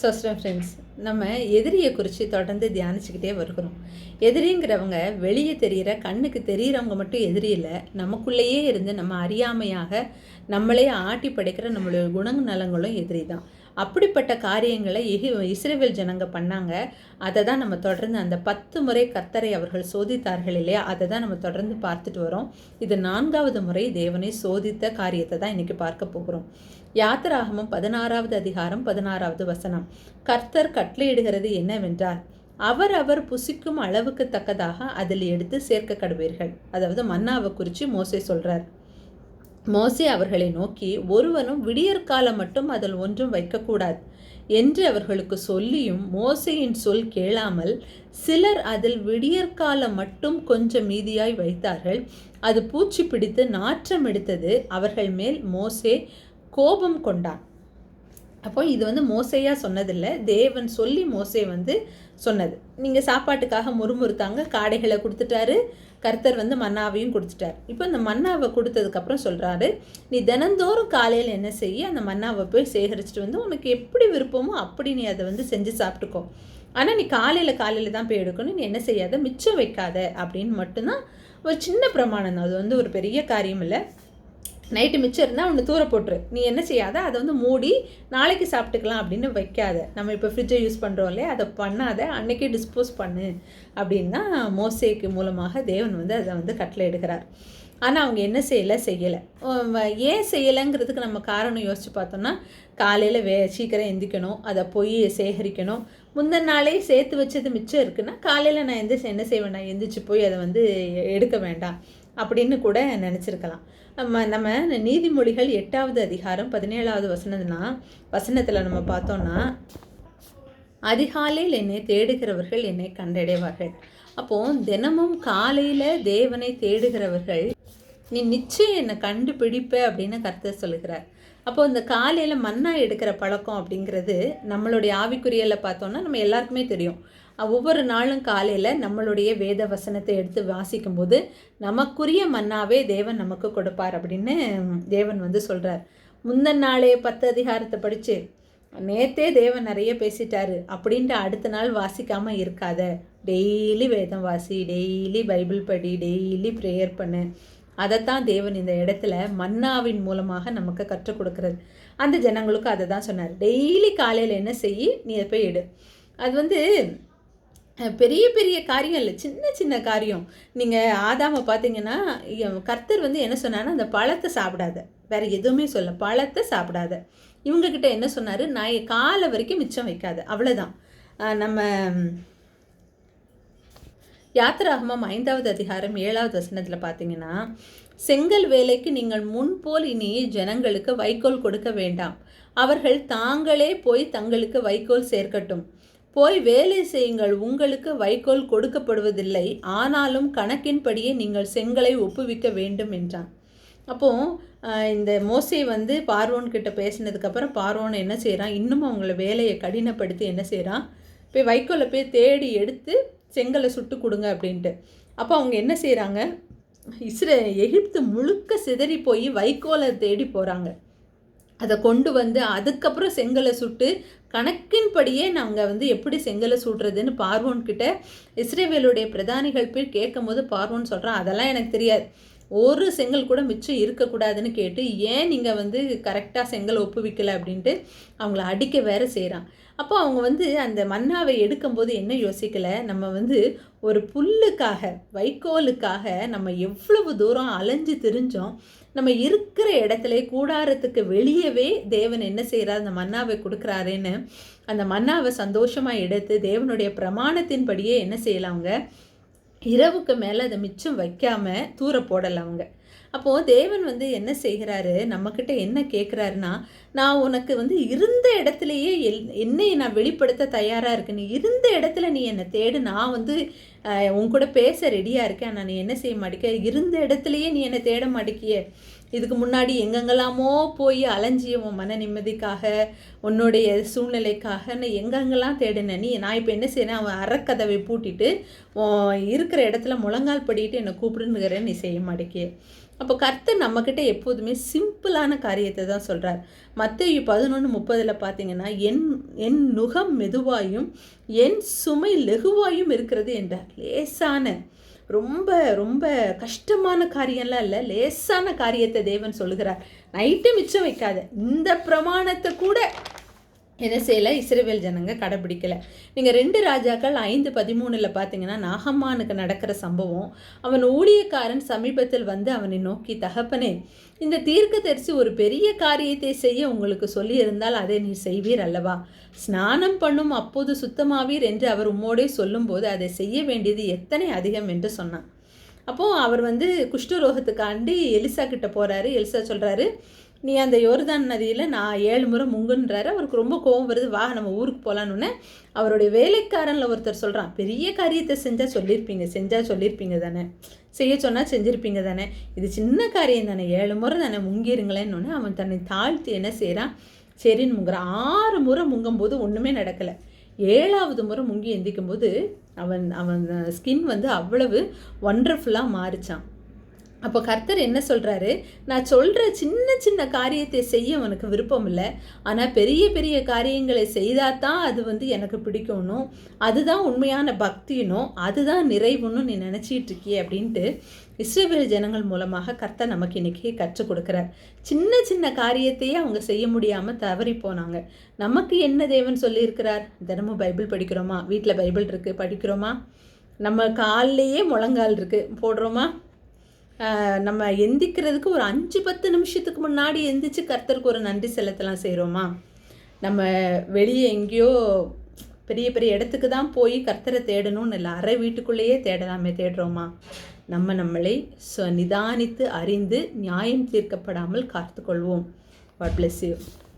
சோஸ்டம் friends நம்ம எதிரியை குறித்து தொடர்ந்து தியானிச்சுக்கிட்டே வருகிறோம். எதிரிங்கிறவங்க வெளியே தெரிகிற கண்ணுக்கு தெரிகிறவங்க மட்டும் எதிரி இல்லை. நமக்குள்ளேயே இருந்து நம்ம அறியாமையாக நம்மளே ஆட்டி படைக்கிற நம்மளுடைய குணநலங்களும் எதிரி தான் அப்படிப்பட்ட காரியங்களை எகி இஸ்ரேவேல் ஜனங்க பண்ணாங்க. அதை தான் நம்ம தொடர்ந்து அந்த பத்து முறை கர்த்தரை அவர்கள் சோதித்தார்கள் இல்லையா? அதை தான் நம்ம தொடர்ந்து பார்த்துட்டு வரோம். இது நான்காவது முறை தேவனை சோதித்த காரியத்தை தான் இன்றைக்கி பார்க்க போகிறோம். யாத்திராகமும் பதினாறாவது அதிகாரம் பதினாறாவது வசனம். கர்த்தர் கட்டளையிடுகிறது என்னவென்றால் அவர் அவர் புசிக்கும் அளவுக்கு தக்கதாக அதில் எடுத்து சேர்க்க கடுவீர்கள் அதாவது மன்னாவை குறித்து மோசை சொல்கிறார் மோசே அவர்களை நோக்கி ஒருவனும் விடியற்காலம் மட்டும் அதில் ஒன்றும் வைக்கக்கூடாது என்று அவர்களுக்கு சொல்லியும் மோசையின் சொல் கேளாமல் சிலர் அதில் விடியற்காலம் மட்டும் கொஞ்சம் மீதியாய் வைத்தார்கள். அது பூச்சி பிடித்து நாற்றம் எடுத்தது அவர்கள் மேல் மோசே கோபம் கொண்டான். அப்போ இது வந்து மோசையாக சொன்னதில்லை. தேவன் சொல்லி மோசை வந்து சொன்னது. நீங்கள் சாப்பாட்டுக்காக முறுமுறுத்தாங்க காடைகளை கொடுத்துட்டாரு. கர்த்தர் வந்து மன்னாவையும் கொடுத்துட்டார். இப்போ இந்த மன்னாவை கொடுத்ததுக்கப்புறம் சொல்கிறாரு நீ தினந்தோறும் காலையில் என்ன செய்ய அந்த மன்னாவை போய் சேகரிச்சுட்டு வந்து உனக்கு எப்படி விருப்பமோ அப்படி நீ அதை வந்து செஞ்சு சாப்பிட்டுக்கோ. ஆனால் நீ காலையில் காலையில் தான் போய் எடுக்கணும் நீ என்ன செய்யாத? மிச்சம் வைக்காத. அப்படின்னு மட்டும்தான் ஒரு சின்ன பிரமாணம் தான். அது வந்து ஒரு பெரிய காரியம் இல்லை. நைட்டு மிச்சம் இருந்தால் ஒன்று தூர போட்டுரு. நீ என்ன செய்யாத? அதை வந்து மூடி நாளைக்கு சாப்பிட்டுக்கலாம் அப்படின்னு வைக்காத. நம்ம இப்போ ஃப்ரிட்ஜை யூஸ் பண்ணுறோம் இல்லையா? அதை பண்ணாத. அன்னைக்கே டிஸ்போஸ் பண்ணு அப்படின்னா மோசேக்கு மூலமாக தேவன் வந்து அதை வந்து கட்டளை எடுக்கிறார். ஆனால் அவங்க என்ன செய்யலை? செய்யலை. ஏன் செய்யலைங்கிறதுக்கு நம்ம காரணம் யோசித்து பார்த்தோம்னா காலையில் வே சீக்கிரம் எந்திக்கணும். அதை போய் சேகரிக்கணும். முந்தின நாளே சேர்த்து வச்சது மிச்சம் இருக்குன்னா காலையில் நான் எந்திரிச்சு என்ன செய்வேன்? நான் எந்திரிச்சு போய் அதை வந்து எடுக்க வேண்டாம் அப்படின்னு கூட நினச்சிருக்கலாம். நம்ம நம்ம நீதிமொழிகள் எட்டாவது அதிகாரம் பதினேழாவது வசனம்னா வசனத்தில் நம்ம பார்த்தோம்னா அதிகாலையில் என்னை தேடுகிறவர்கள் என்னை கண்டடைவார்கள். அப்போது தினமும் காலையில் தேவனை தேடுகிறவர்கள் நீ நிச்சயம் என்னை கண்டுபிடிப்ப அப்படின்னு கருத்தை சொல்லுகிறார். அப்போ இந்த காலையில் மண்ணா எடுக்கிற பழக்கம் அப்படிங்கிறது நம்மளுடைய ஆவிக்குரியலை பார்த்தோன்னா நம்ம எல்லாருக்குமே தெரியும். ஒவ்வொரு நாளும் காலையில் நம்மளுடைய வேத வசனத்தை எடுத்து வாசிக்கும்போது நமக்குரிய மன்னாவே தேவன் நமக்கு கொடுப்பார் அப்படின்னு தேவன் வந்து சொல்கிறார் முந்தன் நாளே பத்து அதிகாரத்தை படித்து நேத்தே தேவன் நிறைய பேசிட்டாரு அப்படின்ட்டு அடுத்த நாள் வாசிக்காமல் இருக்காத. டெய்லி வேதம் வாசி டெய்லி பைபிள் படி டெய்லி ப்ரேயர் பண்ணு. அதைத்தான் தேவன் இந்த இடத்துல மன்னாவின் மூலமாக நமக்கு கற்றுக் கொடுக்கறது. அந்த ஜனங்களுக்கும் அதை தான் சொன்னார். டெய்லி காலையில் என்ன செய்யி நீ அதை போய் எடு. அது வந்து பெரிய பெரிய காரியம் இல்லை சின்ன சின்ன காரியம். நீங்கள் ஆதாமை பார்த்தீங்கன்னா கர்த்தர் வந்து என்ன சொன்னார்னா அந்த பழத்தை சாப்பிடாத. வேறு எதுவுமே சொல்ல பழத்தை சாப்பிடாத. இவங்கக்கிட்ட என்ன சொன்னார்? நான் காலை வரைக்கும் மிச்சம் வைக்காத. அவ்வளோதான் நம்ம யாத்திராகமம் ஐந்தாவது அதிகாரம் ஏழாவது வசனத்தில் பார்த்தீங்கன்னா செங்கல் வேலைக்கு நீங்கள் முன்போல் இனி ஜனங்களுக்கு வைக்கோல் கொடுக்க வேண்டாம். அவர்கள் தாங்களே போய் தங்களுக்கு வைக்கோல் சேர்க்கட்டும். போய் வேலை செய்யுங்கள். உங்களுக்கு வைக்கோல் கொடுக்கப்படுவதில்லை. ஆனாலும் கணக்கின்படியே நீங்கள் செங்கலை ஒப்புவிக்க வேண்டும் என்றான். அப்போ இந்த மோசை வந்து பார்வோன் கிட்ட பேசினதுக்கப்புறம் பார்வோன் என்ன செய்கிறான் இன்னும் அவங்கள வேலையை கடினப்படுத்தி என்ன செய்கிறான் போய் வைக்கோலை போய் தேடி எடுத்து செங்கலை சுட்டு கொடுங்க அப்படின்ட்டு. அப்போ அவங்க என்ன செய்கிறாங்க இஸ்ரே எகிப்து முழுக்க சிதறி போய் வைக்கோலை தேடி போகிறாங்க அதை கொண்டு வந்து அதுக்கப்புறம் செங்கலை சுட்டு கணக்கின்படியே நாங்கள் வந்து எப்படி செங்கலை சுடுறதுன்னு பார்வோன்கிட்ட இஸ்ரேவேலுடைய பிரதானிகள் போய் கேட்கும் போது பார்வோன் சொல்கிறான் அதெல்லாம் எனக்கு தெரியாது. ஒரு செங்கல் கூட மிச்சம் இருக்கக்கூடாதுன்னு கேட்டு ஏன் நீங்கள் வந்து கரெக்டாக செங்கல் ஒப்புவிக்கலை? அப்படின்ட்டு அவங்கள அடிக்க வேற செய்கிறான் அப்போ அவங்க வந்து அந்த மன்னாவை எடுக்கும்போது என்ன யோசிக்கலை? நம்ம வந்து ஒரு புல்லுக்காக வைக்கோலுக்காக நம்ம எவ்வளவு தூரம் அலைஞ்சு திரிஞ்சோம் நம்ம இருக்கிற இடத்துல கூடாரத்துக்கு வெளியவே தேவன் என்ன செய்கிறார் அந்த மன்னாவை கொடுக்குறாருன்னு அந்த மன்னாவை சந்தோஷமாக எடுத்து தேவனுடைய பிரமாணத்தின்படியே என்ன செய்யலாங்க இரவுக்கு மேலே அதை மிச்சம் வைக்காமல் தூர போடலாம் அவங்க. அப்போது தேவன் வந்து என்ன செய்கிறாரு? நம்மக்கிட்ட என்ன கேட்குறாருன்னா நான் உனக்கு வந்து இருந்த இடத்துலையே எல் என்னை நான் வெளிப்படுத்த தயாராக இருக்கு நீ இருந்த இடத்துல நீ என்னை தேடு. நான் வந்து உன் கூட பேச ரெடியாக இருக்கேன். ஆனால் நீ என்ன செய்ய மாட்டேக்க இருந்த இடத்துலையே நீ என்னை தேட மாட்டேக்கிய. இதுக்கு முன்னாடி எங்கெங்கெல்லாமோ போய் அலைஞ்சிய உன் மன நிம்மதிக்காக உன்னுடைய சூழ்நிலைக்காக நான் எங்கெங்கெல்லாம் தேடின நீ நான் இப்போ என்ன செய்யணும் அவன் அறக்கதவை பூட்டிட்டு இருக்கிற இடத்துல முழங்கால் படிட்டு என்னை கூப்பிடுங்கிறேன் நீ செய்ய மாட்டேக்கே அப்போ கர்த்தர் நம்மக்கிட்ட எப்போதுமே சிம்பிளான காரியத்தை தான் சொல்கிறார் மற்ற பதினொன்று முப்பதில் பார்த்தீங்கன்னா என் என் நுகம் மெதுவாயும் என் சுமை லெகுவாயும் இருக்கிறது என்றார். லேசான ரொம்ப ரொம்ப கஷ்டமான காரியம்லாம் இல்லை லேசான காரியத்தை தேவன் சொல்லுகிறார். நைட்டு மிச்சம் வைக்காத இந்த பிரமாணத்தை கூட என்ன செய்யலை? இஸ்ரேவேல் ஜனங்க கடைப்பிடிக்கலை நீங்கள் ரெண்டு ராஜாக்கள் ஐந்து பதிமூணில் பார்த்தீங்கன்னா நாகம்மானுக்கு நடக்கிற சம்பவம் அவன் ஊழியக்காரன் சமீபத்தில் வந்து அவனை நோக்கி தகப்பனே இந்த தீர்க்க தரிசி ஒரு பெரிய காரியத்தை செய்ய உங்களுக்கு சொல்லியிருந்தால் அதை நீ செய்வீர் அல்லவா? ஸ்நானம் பண்ணும் அப்போது சுத்தமாவீர் என்று அவர் உம்மோடே சொல்லும்போது அதை செய்ய வேண்டியது எத்தனை அதிகம் என்று சொன்னான். அப்போது அவர் வந்து குஷ்டரோகத்துக்காண்டி எலிசா கிட்ட போகிறாரு எலிசா சொல்கிறாரு நீ அந்த யோர்தான் நதியில் நான் ஏழு முறை முங்குன்றாரு. அவருக்கு ரொம்ப கோவம் வருது. வா நம்ம ஊருக்கு போகலான்னு அவருடைய வேலைக்காரனில் ஒருத்தர் சொல்கிறான் பெரிய காரியத்தை செஞ்சால் சொல்லியிருப்பீங்க செஞ்சால் சொல்லியிருப்பீங்க தானே. செய்ய சொன்னால் செஞ்சுருப்பீங்க தானே. இது சின்ன காரியம் தானே. ஏழு முறை தானே முங்கிருங்களேன்னு அவன் தன்னை தாழ்த்தி என்ன செய்கிறான் சரின்னு முங்குறான். ஆறு முறை முங்கும்போது ஒன்றுமே நடக்கலை. ஏழாவது முறை முங்கி எந்திக்கும் போது அவன் அவன் ஸ்கின் வந்து அவ்வளவு ஒண்டர்ஃபுல்லாக மாறிச்சான். அப்போ கர்த்தர் என்ன சொல்கிறாரு நான் சொல்கிற சின்ன சின்ன காரியத்தை செய்ய உனக்கு விருப்பம் இல்லை ஆனால் பெரிய பெரிய காரியங்களை செய்தால் தான் அது வந்து எனக்கு பிடிக்கணும் அதுதான் உண்மையான பக்தினும் அதுதான் நிறைவுன்னு நீ நினச்சிட்டு இருக்கியே அப்படின்ட்டு இஸ்ரேவேல் ஜனங்கள் மூலமாக கர்த்தர் நமக்கு இன்றைக்கி கற்றுக் கொடுக்குறார். சின்ன சின்ன காரியத்தையே அவங்க செய்ய முடியாமல் தவறி போனாங்க. நமக்கு என்ன தேவன் சொல்லியிருக்கிறார்? தினமும் பைபிள் படிக்கிறோமா? வீட்டில் பைபிள் இருக்குது படிக்கிறோமா? நம்ம கால்லையே முழங்கால் இருக்குது போடுறோமா? நம்ம எந்திக்கிறதுக்கு ஒரு அஞ்சு பத்து நிமிஷத்துக்கு முன்னாடி எந்திரிச்சு கர்த்தருக்கு ஒரு நன்றி செலுத்தலாம் செய்கிறோமா நம்ம வெளியே எங்கேயோ பெரிய பெரிய இடத்துக்கு தான் போய் கர்த்தரை தேடணும்னு இல்லை அரை வீட்டுக்குள்ளேயே தேடலாமே தேடுறோமா? நம்ம நம்மளை நிதானித்து அறிந்து நியாயம் தீர்க்கப்படாமல் காத்துக்கொள்வோம். What plus you